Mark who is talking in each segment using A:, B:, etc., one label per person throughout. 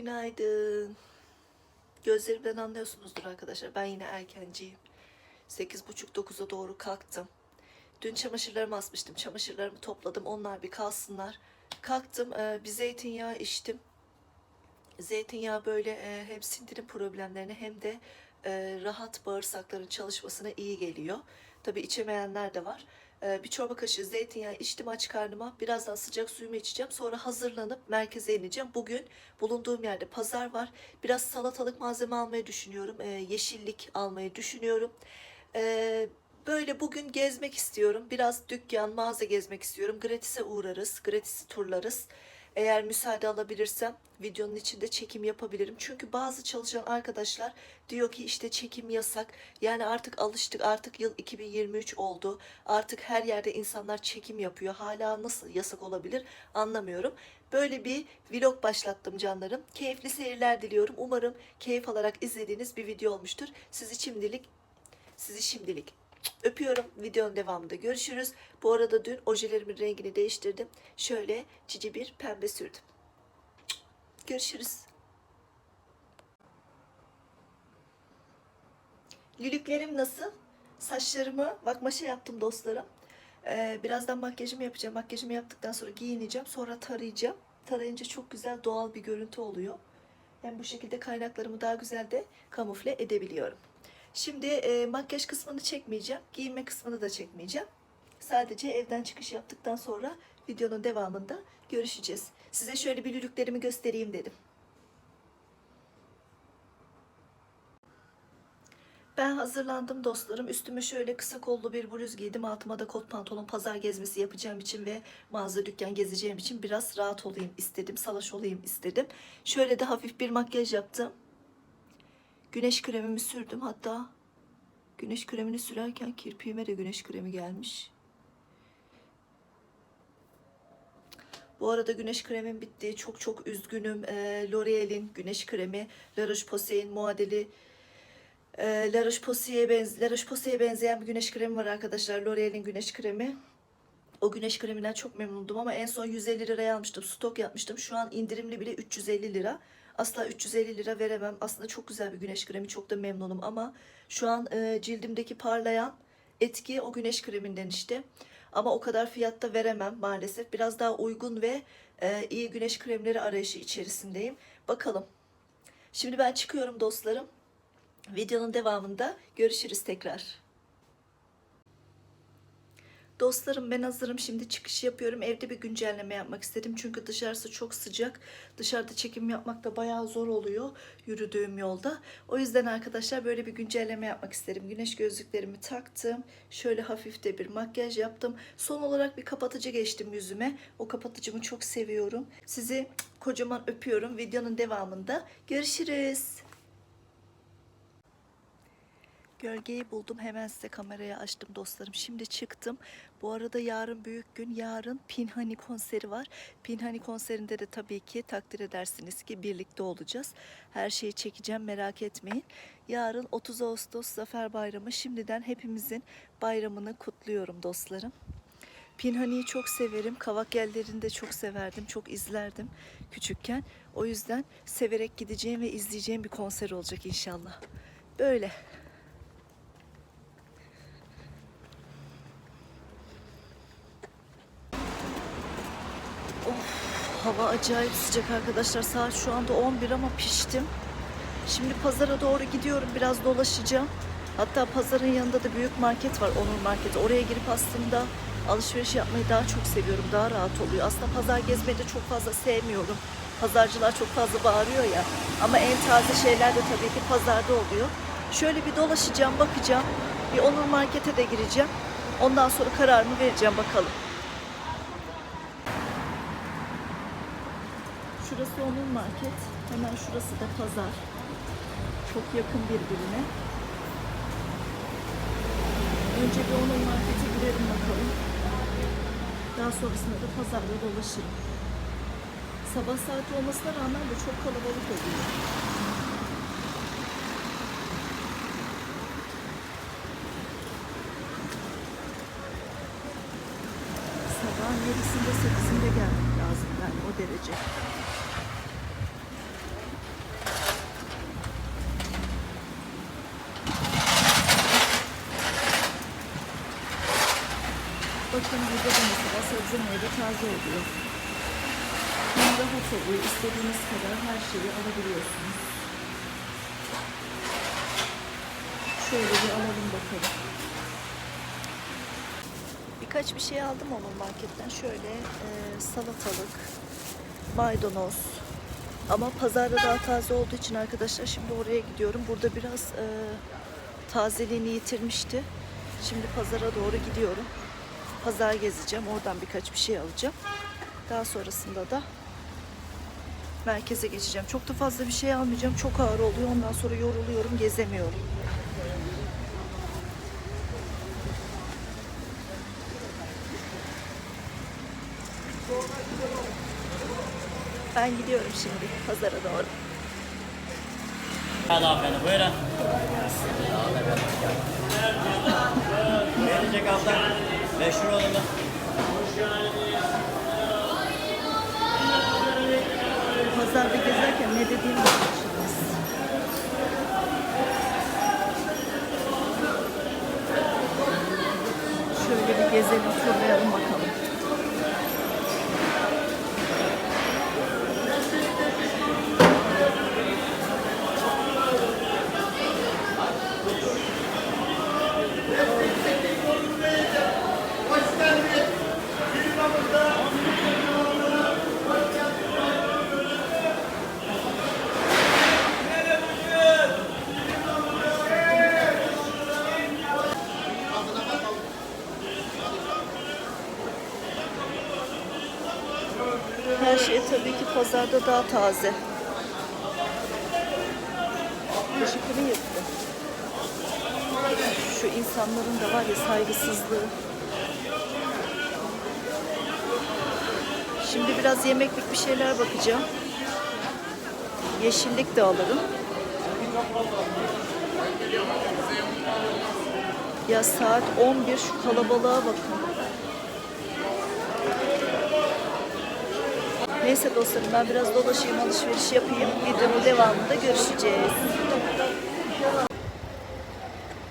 A: Günaydın. Gözlerimden anlıyorsunuzdur arkadaşlar. Ben yine erkenciyim. 8.30-9'a doğru kalktım. Dün çamaşırlarımı asmıştım. Çamaşırlarımı topladım. Onlar bir kalsınlar. Kalktım. e, bir zeytinyağı içtim. Zeytinyağı böyle e, hem sindirim problemlerine hem de e, rahat bağırsakların çalışmasına iyi geliyor. Tabii içemeyenler de var. E, bir çorba kaşığı zeytinyağı içtim aç karnıma. Birazdan sıcak suyumu içeceğim. Sonra hazırlanıp merkeze ineceğim. Bugün bulunduğum yerde pazar var. Biraz salatalık malzeme almayı düşünüyorum. E, yeşillik almayı düşünüyorum. E, böyle bugün gezmek istiyorum. Biraz dükkan, mağaza gezmek istiyorum. Gratis'e uğrarız. Gratis'i turlarız. Eğer müsaade alabilirsem videonun içinde çekim yapabilirim. Çünkü bazı çalışan arkadaşlar diyor ki işte çekim yasak. Yani artık alıştık. Artık yıl 2023 oldu. Artık her yerde insanlar çekim yapıyor. Hala nasıl yasak olabilir anlamıyorum. Böyle bir vlog başlattım canlarım. Keyifli seyirler diliyorum. Umarım keyif alarak izlediğiniz bir video olmuştur. Sizi şimdilik sizi şimdilik öpüyorum. Videonun devamında görüşürüz. Bu arada dün ojelerimin rengini değiştirdim. Şöyle cici bir pembe sürdüm. Görüşürüz. Lülüklerim nasıl? Saçlarımı bakmaşa yaptım dostlarım. Ee, birazdan makyajımı yapacağım. Makyajımı yaptıktan sonra giyineceğim. Sonra tarayacağım. Tarayınca çok güzel doğal bir görüntü oluyor. Hem bu şekilde kaynaklarımı daha güzel de kamufle edebiliyorum. Şimdi e, makyaj kısmını çekmeyeceğim. Giyinme kısmını da çekmeyeceğim. Sadece evden çıkış yaptıktan sonra videonun devamında görüşeceğiz. Size şöyle bir lülüklerimi göstereyim dedim. Ben hazırlandım dostlarım. Üstüme şöyle kısa kollu bir bluz giydim. Altıma da kot pantolon pazar gezmesi yapacağım için ve mağaza dükkan gezeceğim için biraz rahat olayım istedim. Salaş olayım istedim. Şöyle de hafif bir makyaj yaptım. Güneş kremimi sürdüm. Hatta güneş kremini sürerken kirpiğime de güneş kremi gelmiş. Bu arada güneş kremim bitti. Çok çok üzgünüm. Ee, L'Oreal'in güneş kremi La Roche-Posay'in muadili e, La Roche-Posay'e benz La Roche-Posay'e benzeyen bir güneş kremi var arkadaşlar. L'Oreal'in güneş kremi. O güneş kreminden çok memnundum ama en son 150 liraya almıştım. Stok yapmıştım. Şu an indirimli bile 350 lira. Asla 350 lira veremem. Aslında çok güzel bir güneş kremi. Çok da memnunum ama şu an e, cildimdeki parlayan etki o güneş kreminden işte. Ama o kadar fiyatta veremem maalesef. Biraz daha uygun ve e, iyi güneş kremleri arayışı içerisindeyim. Bakalım. Şimdi ben çıkıyorum dostlarım. Videonun devamında görüşürüz tekrar. Dostlarım ben hazırım. Şimdi çıkış yapıyorum. Evde bir güncelleme yapmak istedim. Çünkü dışarısı çok sıcak. Dışarıda çekim yapmak da bayağı zor oluyor yürüdüğüm yolda. O yüzden arkadaşlar böyle bir güncelleme yapmak istedim. Güneş gözlüklerimi taktım. Şöyle hafif de bir makyaj yaptım. Son olarak bir kapatıcı geçtim yüzüme. O kapatıcımı çok seviyorum. Sizi kocaman öpüyorum. Videonun devamında görüşürüz. Gölgeyi buldum. Hemen size kamerayı açtım dostlarım. Şimdi çıktım. Bu arada yarın büyük gün. Yarın Pinhani konseri var. Pinhani konserinde de tabii ki takdir edersiniz ki birlikte olacağız. Her şeyi çekeceğim merak etmeyin. Yarın 30 Ağustos Zafer Bayramı. Şimdiden hepimizin bayramını kutluyorum dostlarım. Pinhani'yi çok severim. Kavak yerlerini de çok severdim. Çok izlerdim küçükken. O yüzden severek gideceğim ve izleyeceğim bir konser olacak inşallah. Böyle. Hava acayip sıcak arkadaşlar. Saat şu anda 11 ama piştim. Şimdi pazara doğru gidiyorum. Biraz dolaşacağım. Hatta pazarın yanında da büyük market var. Onur Market. Oraya girip aslında alışveriş yapmayı daha çok seviyorum. Daha rahat oluyor. Aslında pazar gezmeyi de çok fazla sevmiyorum. Pazarcılar çok fazla bağırıyor ya. Ama en taze şeyler de tabii ki pazarda oluyor. Şöyle bir dolaşacağım, bakacağım. Bir Onur Market'e de gireceğim. Ondan sonra kararımı vereceğim bakalım. Şurası onun market. Hemen şurası da pazar. Çok yakın birbirine. Önce bir onun markete girelim bakalım. Daha sonrasında da pazarda dolaşırım. Sabah saati olmasına rağmen de çok kalabalık oluyor. Sabahın 7'sinde 8'inde gelmek lazım yani o derece. Hem burada da mesela sebze taze oluyor. Hem rahat oluyor. İstediğiniz kadar her şeyi alabiliyorsunuz. Şöyle bir alalım bakalım. Birkaç bir şey aldım onun marketten. Şöyle e, salatalık, maydanoz. Ama pazarda daha taze olduğu için arkadaşlar şimdi oraya gidiyorum. Burada biraz e, tazeliğini yitirmişti. Şimdi pazara doğru gidiyorum. Pazar gezeceğim. Oradan birkaç bir şey alacağım. Daha sonrasında da merkeze geçeceğim. Çok da fazla bir şey almayacağım. Çok ağır oluyor. Ondan sonra yoruluyorum, gezemiyorum. Ben gidiyorum şimdi pazara doğru.
B: Hadi hanımefendi buyurun. Gelecek abla. Meşhur olanı.
A: Pazarda gezerken ne dediğimi anlaşılmaz. Şöyle bir gezelim, turlayalım bakalım. Her şey tabii ki pazarda daha taze. Işıkını yırttı. Şu insanların da var ya saygısızlığı. Şimdi biraz yemeklik bir şeyler bakacağım. Yeşillik de alırım. Ya saat 11 şu kalabalığa bakın. Neyse dostlarım ben biraz dolaşayım alışveriş yapayım. Videonun devamında görüşeceğiz.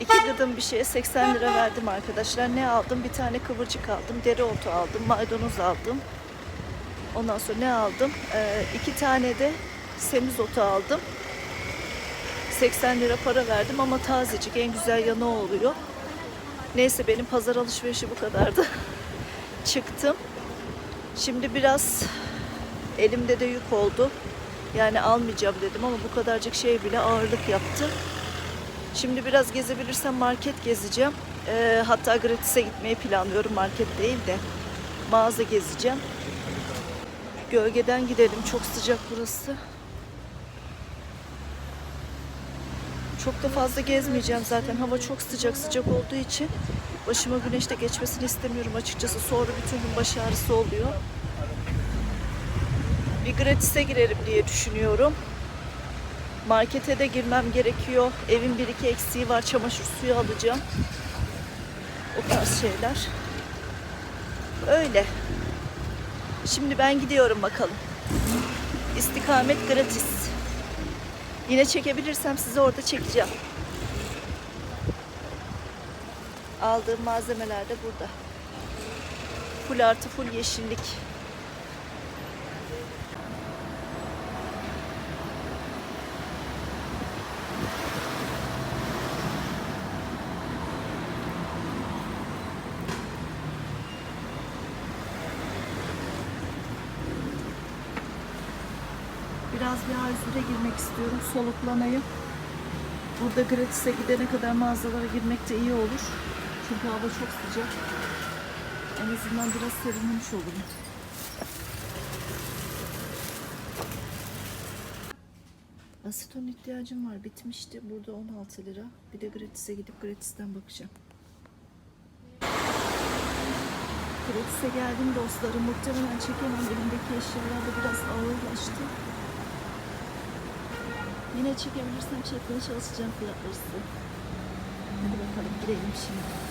A: İki gıdım bir şeye 80 lira verdim arkadaşlar. Ne aldım? Bir tane kıvırcık aldım. Dereotu aldım. Maydanoz aldım. Ondan sonra ne aldım? Ee, iki tane de semizotu aldım. 80 lira para verdim ama tazecik en güzel yanı oluyor. Neyse benim pazar alışverişi bu kadardı. Çıktım. Şimdi biraz elimde de yük oldu. Yani almayacağım dedim ama bu kadarcık şey bile ağırlık yaptı. Şimdi biraz gezebilirsem market gezeceğim. Ee, hatta gratis'e gitmeyi planlıyorum. Market değil de mağaza gezeceğim. Gölgeden gidelim. Çok sıcak burası. Çok da fazla gezmeyeceğim zaten. Hava çok sıcak sıcak olduğu için başıma güneşte geçmesini istemiyorum açıkçası. Sonra bütün gün baş ağrısı oluyor. Bir gratis'e girerim diye düşünüyorum. Markete de girmem gerekiyor. Evin bir iki eksiği var. Çamaşır suyu alacağım. O tarz şeyler. Öyle. Şimdi ben gidiyorum bakalım. İstikamet gratis. Yine çekebilirsem sizi orada çekeceğim. Aldığım malzemeler de burada. Full artı full yeşillik. Biraz bir Arzur'a girmek istiyorum. Soluklanayım. Burada gratis'e gidene kadar mağazalara girmek de iyi olur. Çünkü hava çok sıcak. En azından biraz serinlemiş olurum. Aseton ihtiyacım var. Bitmişti. Burada 16 lira. Bir de gratis'e gidip gratis'ten bakacağım. Gratis'e geldim dostlarım. Muhtemelen çekemem. Elimdeki eşyalar da biraz ağırlaştı. Yine çekebilirsem çekmeye çalışacağım fiyatları size. Hadi bakalım girelim şimdi.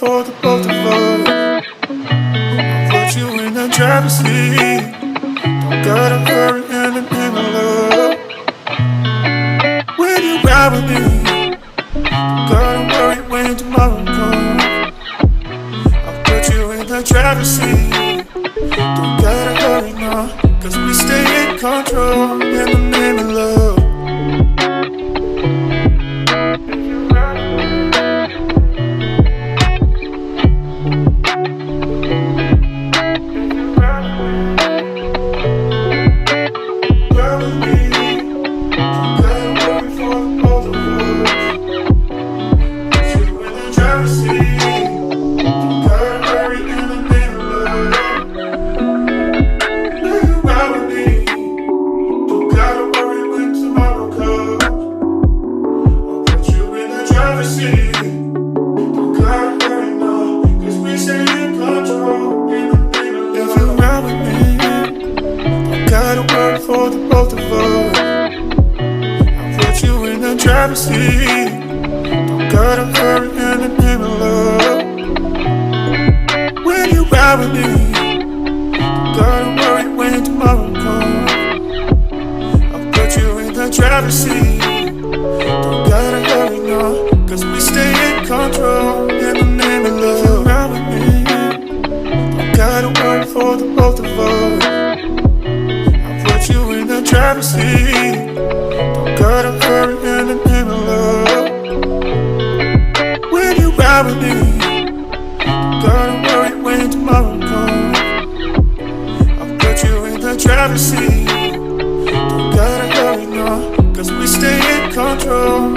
C: For the both of us. Put you in the driver's seat. Don't gotta hurry in the in the love. When you ride with me, don't gotta worry when tomorrow comes. I'll put you in the driver's seat. Don't gotta hurry now, cause we stay in control for the both of us. I'll put you in the driver's seat. Don't gotta hurry in the name of love. When you ride with me, don't gotta worry when tomorrow comes. I'll put you in the driver's seat. Don't gotta hurry now, cause we stay in control in the name of love. Ride with me, gotta worry for the both of us. The driver's seat. Don't gotta hurry in the name of love. When you ride with me, don't gotta worry when tomorrow comes. I'll put you in the driver's seat. Don't gotta hurry now, cause we stay in control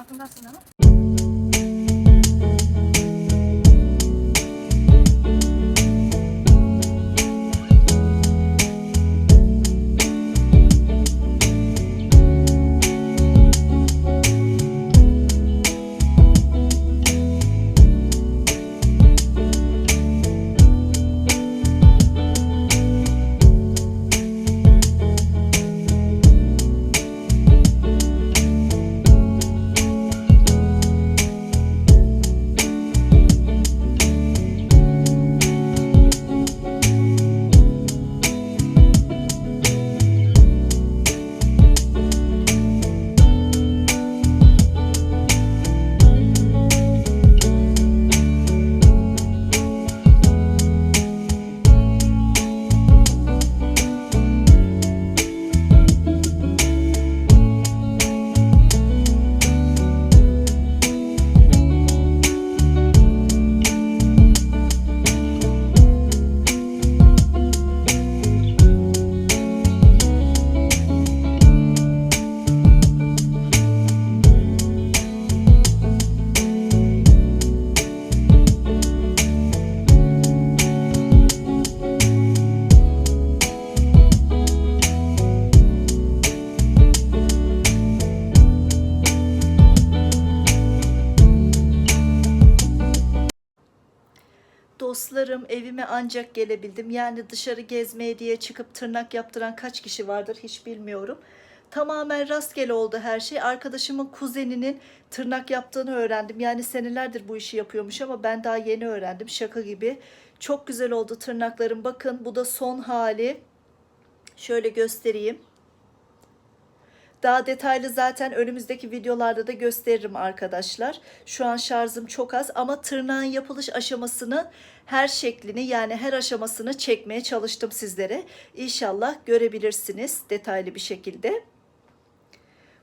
A: alabilirsiniz.
D: Öyle aklımda aslında ama.
A: Ancak gelebildim. Yani dışarı gezmeye diye çıkıp tırnak yaptıran kaç kişi vardır hiç bilmiyorum. Tamamen rastgele oldu her şey. Arkadaşımın kuzeninin tırnak yaptığını öğrendim. Yani senelerdir bu işi yapıyormuş ama ben daha yeni öğrendim. Şaka gibi. Çok güzel oldu tırnaklarım. Bakın bu da son hali. Şöyle göstereyim. Daha detaylı zaten önümüzdeki videolarda da gösteririm arkadaşlar. Şu an şarjım çok az ama tırnağın yapılış aşamasını her şeklini yani her aşamasını çekmeye çalıştım sizlere. İnşallah görebilirsiniz detaylı bir şekilde.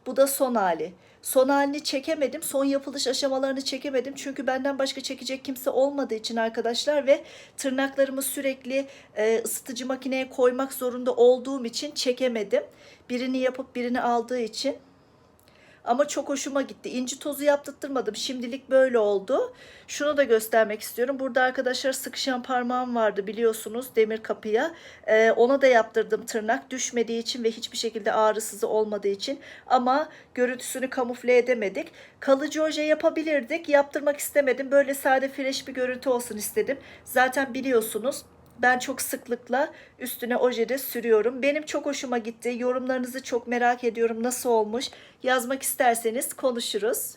A: Bu da son hali. Son halini çekemedim. Son yapılış aşamalarını çekemedim. Çünkü benden başka çekecek kimse olmadığı için arkadaşlar ve tırnaklarımı sürekli e, ısıtıcı makineye koymak zorunda olduğum için çekemedim. Birini yapıp birini aldığı için. Ama çok hoşuma gitti. İnci tozu yaptırtmadım. Şimdilik böyle oldu. Şunu da göstermek istiyorum. Burada arkadaşlar sıkışan parmağım vardı biliyorsunuz demir kapıya. Ee, ona da yaptırdım tırnak. Düşmediği için ve hiçbir şekilde ağrısızı olmadığı için. Ama görüntüsünü kamufle edemedik. Kalıcı oje yapabilirdik. Yaptırmak istemedim. Böyle sade fresh bir görüntü olsun istedim. Zaten biliyorsunuz ben çok sıklıkla üstüne oje de sürüyorum. Benim çok hoşuma gitti. Yorumlarınızı çok merak ediyorum. Nasıl olmuş? Yazmak isterseniz konuşuruz.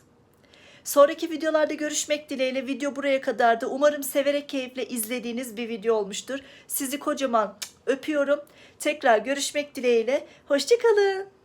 A: Sonraki videolarda görüşmek dileğiyle video buraya kadardı. Umarım severek keyifle izlediğiniz bir video olmuştur. Sizi kocaman öpüyorum. Tekrar görüşmek dileğiyle. Hoşçakalın.